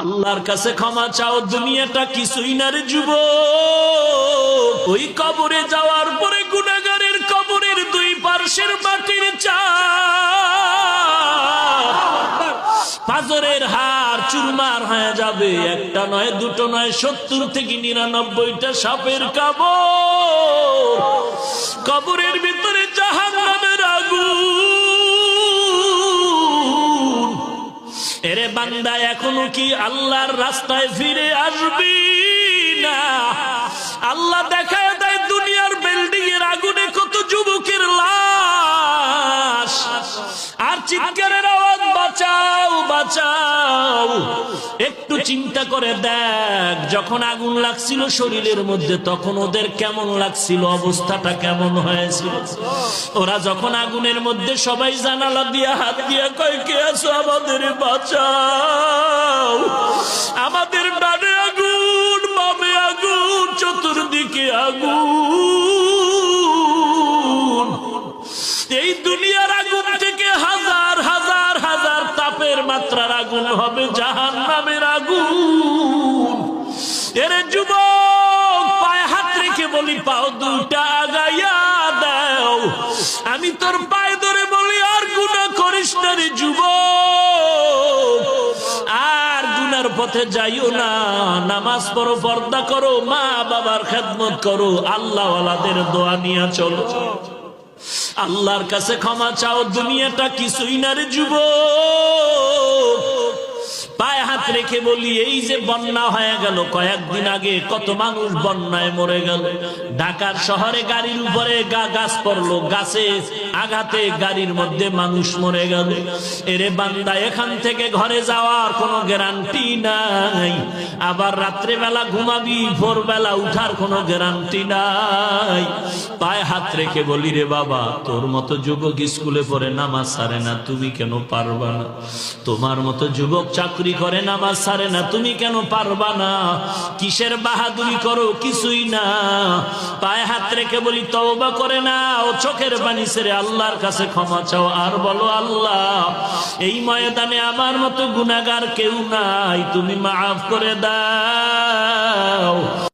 আল্লাহর কাছে ক্ষমা চাও, দুনিয়াটা কিছুই না যুব ওই কবরে যাওয়ার পরে গুনাগারের কবরের দুই পার্শ্বের মাটির চা হার চুরমার হয়ে যাবে, একটা নয়, দুটো নয়, সত্তর থেকে নিরানব্বইটা সাপের কাবর। কবরের ভিতরে জাহান বান্দা এখনও কি আল্লাহর রাস্তায় ফিরে আসবি না? আল্লাহ দেখায় দেয় দুনিয়ার বিল্ডিং এর আগুনে কত যুবকের লাশ। আর চিৎকারের বাঁচাও একটু চিন্তা করে দেখ, যখন আগুন লাগছিল শরীরের মধ্যে, তখন ওদের কেমন লাগছিল, অবস্থাটা কেমন হয়েছিল? ওরা যখন আগুনের মধ্যে সবাই জানালা দিয়া হাত দিয়া কয়, কে আছো আমাদের বাঁচাও? আমাদের ডানে আগুন, বামে আগুন, চতুর্দিকে আগুন। এই দুনিয়ার তাপের মাত্রার আগুন হবে জাহান নামের আগুন। এরে যুবক পায়ে হাত রেখে বলি, পাও দুটা আগাইয়া দাও। আমি তোর পায়ে ধরে বলি, আর গুণা করিস না রে যুবক। পথে যাইও না। নামাজ পড়ো, পর্দা করো, মা বাবার খেদমত করো, আল্লাহওয়ালাদের দোয়া নিয়ে চলো। আল্লাহর কাছে ক্ষমা চাও, দুনিয়াটা কিছুই না রে যুব পায়ে হাত রেখে বলি, এই যে বন্যা হয়ে গেল, কয়েকদিন আগে কত মানুষ বন্যায় মরে গেল। ঢাকার শহরে গাড়ির উপরে গা গাছ পড়ল, গাছে আঘাতে গাড়ির মধ্যে মানুষ মরে গেল। এরে বান্দা, এখান থেকে ঘরে যাওয়ার কোনো গ্যারান্টি নাই। আবার রাত্রে বেলা ঘুমাবি, ভোরবেলা উঠার কোনো গ্যারান্টি নাই। পায়ে হাত রেখে বলি, রে বাবা, তোর মতো যুবক স্কুলে পড়ে নামাজ সারে না, তুমি কেন পারবা না? তোমার মতো যুবক চাকরি করে নামাজ সারে না, তুমি কেন পারবা না? কিসের বাহাদুরি করো? কিছুই না। পায়ে হাত রেখে বলি, তওবা করে না ও চোখের পানি সেরে আল্লাহর কাছে ক্ষমা চাও। আর বলো, আল্লাহ, এই ময়দানে আমার মতো গুণাগার কেউ নাই। তুমি মাফ করে দাও।